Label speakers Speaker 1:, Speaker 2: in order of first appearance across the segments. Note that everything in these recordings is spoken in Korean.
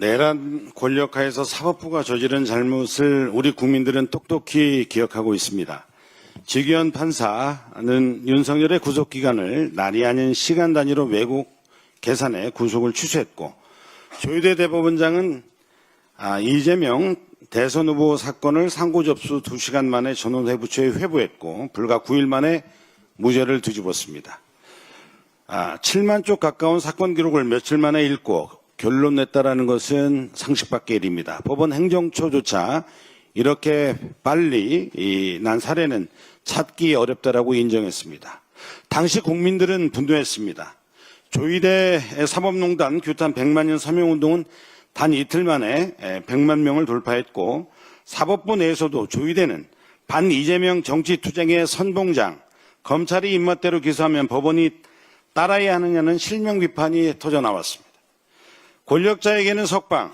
Speaker 1: 내란 권력하에서 사법부가 저지른 잘못을 우리 국민들은 똑똑히 기억하고 있습니다. 지기현 판사는 윤석열의 구속 기간을 날이 아닌 시간 단위로 왜곡 계산해 구속을 취소했고 조희대 대법원장은 아, 이재명 대선 후보 사건을 상고 접수 2시간 만에 전원회부처에 회부했고 불과 9일 만에 무죄를 뒤집었습니다. 아, 7만 쪽 가까운 사건 기록을 며칠 만에 읽고 결론 냈다라는 것은 상식 밖의 일입니다. 법원 행정처조차 이렇게 빨리 이, 난 사례는 찾기 어렵다라고 인정했습니다. 당시 국민들은 분노했습니다. 조희대 사법농단 규탄 100만 년 서명운동은 단 이틀 만에 100만 명을 돌파했고 사법부 내에서도 조희대는 반 이재명 정치투쟁의 선봉장, 검찰이 입맛대로 기소하면 법원이 따라야 하느냐는 실명 비판이 터져 나왔습니다. 권력자에게는 석방,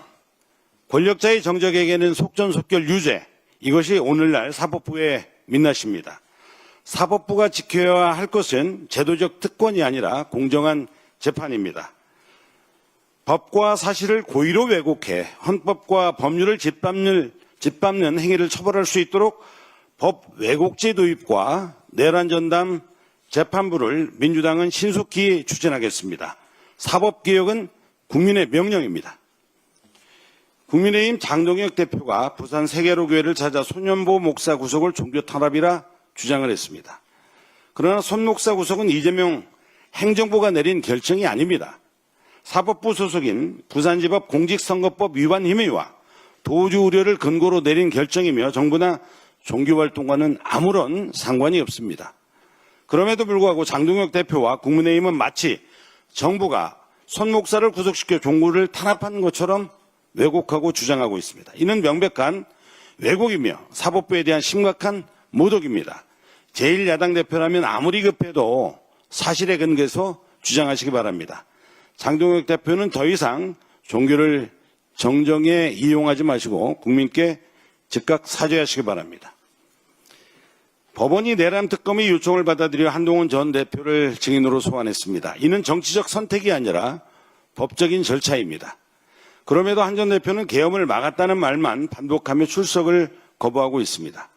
Speaker 1: 권력자의 정적에게는 속전속결 유죄, 이것이 오늘날 사법부의 민낯입니다. 사법부가 지켜야 할 것은 제도적 특권이 아니라 공정한 재판입니다. 법과 사실을 고의로 왜곡해 헌법과 법률을 짓밟는, 짓밟는 행위를 처벌할 수 있도록 법 왜곡죄 도입과 내란 전담 재판부를 민주당은 신속히 추진하겠습니다. 사법개혁은 국민의 명령입니다. 국민의힘 장동혁 대표가 부산 세계로교회를 찾아 손연보 목사 구속을 종교 탄압이라 주장을 했습니다. 그러나 손 목사 구속은 이재명 행정부가 내린 결정이 아닙니다. 사법부 소속인 부산지법 공직선거법 위반 혐의와 도주 우려를 근거로 내린 결정이며 정부나 종교활동과는 아무런 상관이 없습니다. 그럼에도 불구하고 장동혁 대표와 국민의힘은 마치 정부가 손 목사를 구속시켜 종구를 탄압한 것처럼 왜곡하고 주장하고 있습니다. 이는 명백한 왜곡이며 사법부에 대한 심각한 모독입니다. 제1야당 대표라면 아무리 급해도 사실에 근거해서 주장하시기 바랍니다. 장동혁 대표는 더 이상 종교를 정정에 이용하지 마시고 국민께 즉각 사죄하시기 바랍니다. 법원이 내란 특검의 요청을 받아들여 한동훈 전 대표를 증인으로 소환했습니다. 이는 정치적 선택이 아니라 법적인 절차입니다. 그럼에도 한 전 대표는 계엄을 막았다는 말만 반복하며 출석을 거부하고 있습니다.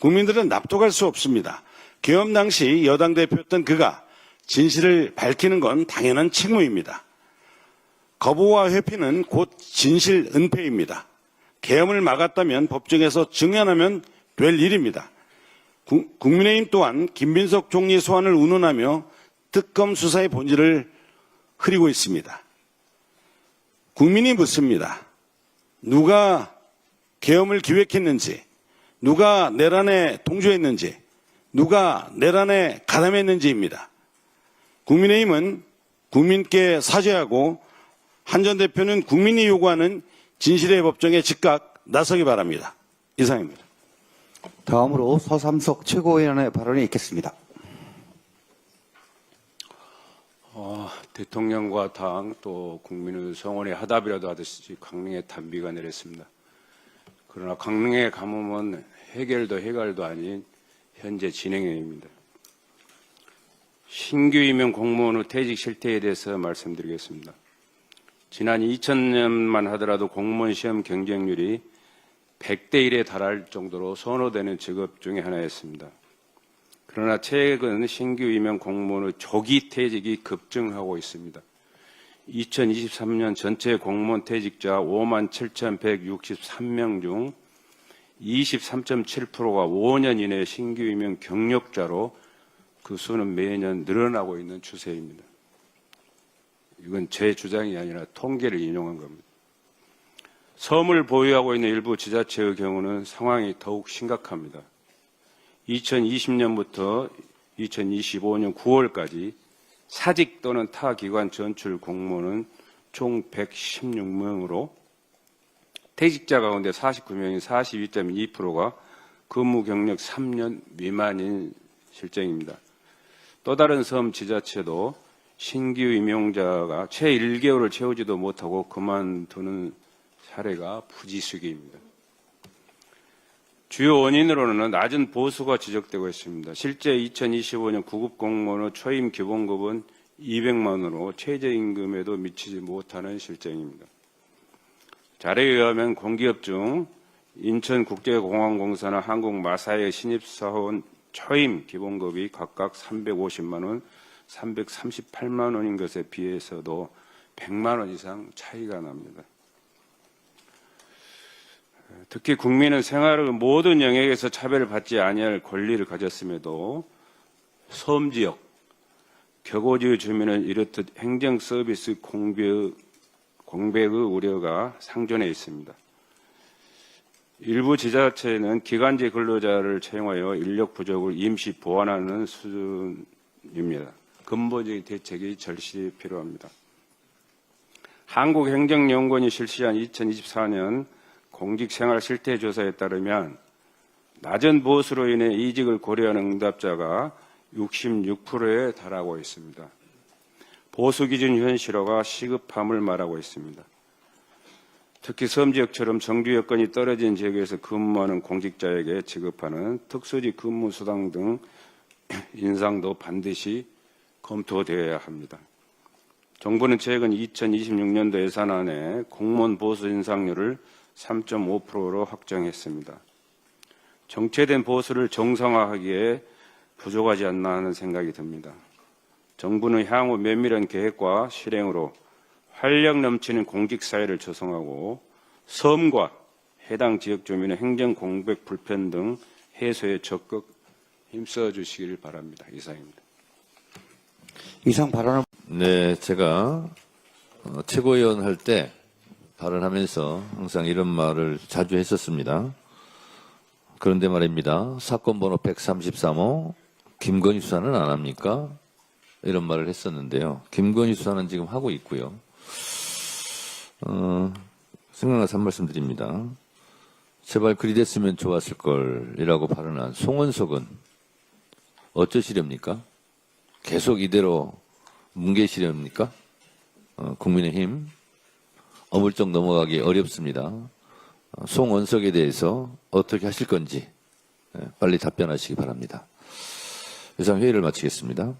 Speaker 1: 국민들은 납득할 수 없습니다. 계엄 당시 여당 대표였던 그가 진실을 밝히는 건 당연한 책무입니다. 거부와 회피는 곧 진실 은폐입니다. 계엄을 막았다면 법정에서 증언하면 될 일입니다. 구- 국민의힘 또한 김빈석 총리 소환을 운운하며 특검 수사의 본질을 흐리고 있습니다. 국민이 묻습니다. 누가 계엄을 기획했는지, 누가 내란에 동조했는지, 누가 내란에 가담했는지입니다. 국민의힘은 국민께 사죄하고 한 전 대표는 국민이 요구하는 진실의 법정에 즉각 나서기 바랍니다. 이상입니다.
Speaker 2: 다음으로 서삼석 최고위원의 발언이 있겠습니다.
Speaker 3: 어, 대통령과 당 또 국민의 성원의 하답이라도 하듯이 강릉에 단비가 내렸습니다. 그러나 강릉의 가뭄은 해결도 해갈도 아닌 현재 진행형입니다. 신규 임용 공무원 의 퇴직 실태에 대해서 말씀드리겠습니다. 지난 2000년만 하더라도 공무원 시험 경쟁률이 100대 1에 달할 정도로 선호되는 직업 중에 하나였습니다. 그러나 최근 신규 임용 공무원의 조기 퇴직이 급증하고 있습니다. 2023년 전체 공무원 퇴직자 5만 7,163명 중 23.7%가 5년 이내 신규 임용 경력자로 그 수는 매년 늘어나고 있는 추세입니다. 이건 제 주장이 아니라 통계를 인용한 겁니다. 섬을 보유하고 있는 일부 지자체의 경우는 상황이 더욱 심각합니다. 2020년부터 2025년 9월까지 사직 또는 타 기관 전출 공무원은 총 116명으로 퇴직자 가운데 49명인 42.2%가 근무 경력 3년 미만인 실정입니다. 또 다른 섬 지자체도 신규 임용자가 채 1개월을 채우지도 못하고 그만두는 사례가 부지수기입니다. 주요 원인으로는 낮은 보수가 지적되고 있습니다. 실제 2025년 구급 공무원의 초임 기본급은 200만 원으로 최저임금에도 미치지 못하는 실정입니다. 자료에 의하면 공기업 중 인천국제공항공사나 한국마사의 신입사원 초임 기본급이 각각 350만 원, 338만 원인 것에 비해서도 100만 원 이상 차이가 납니다. 특히 국민은 생활의 모든 영역에서 차별받지 아니할 권리를 가졌음에도 섬 지역, 격오지의 주민은 이렇듯 행정 서비스 공백, 공백의 우려가 상존해 있습니다. 일부 지자체는 기간제 근로자를 채용하여 인력 부족을 임시 보완하는 수준입니다. 근본적인 대책이 절실히 필요합니다. 한국행정연구원이 실시한 2024년 공직생활 실태조사에 따르면 낮은 보수로 인해 이직을 고려하는 응답자가 66%에 달하고 있습니다. 보수 기준 현실화가 시급함을 말하고 있습니다. 특히 섬 지역처럼 정규 여건이 떨어진 지역에서 근무하는 공직자에게 지급하는 특수지 근무 수당 등 인상도 반드시 검토되어야 합니다. 정부는 최근 2026년도 예산안에 공무원 보수 인상률을 3.5%로 확정했습니다. 정체된 보수를 정상화하기에 부족하지 않나 하는 생각이 듭니다. 정부는 향후 면밀한 계획과 실행으로 활력 넘치는 공직 사회를 조성하고 섬과 해당 지역 주민의 행정 공백 불편 등 해소에 적극 힘써 주시기를 바랍니다. 이상입니다.
Speaker 2: 이상 발언을
Speaker 4: 네, 제가 어, 최고위원 할 때 발언하면서 항상 이런 말을 자주 했었습니다. 그런데 말입니다. 사건 번호 133호 김건희 수사는 안 합니까? 이런 말을 했었는데요. 김건희 수사는 지금 하고 있고요. 어, 생각나서 한 말씀 드립니다. 제발 그리 됐으면 좋았을 걸이라고 발언한 송원석은 어쩌시렵니까? 계속 이대로 뭉개시렵니까? 어, 국민의힘 어물쩍 넘어가기 어렵습니다. 어, 송원석에 대해서 어떻게 하실 건지 예, 빨리 답변하시기 바랍니다. 이상 회의를 마치겠습니다.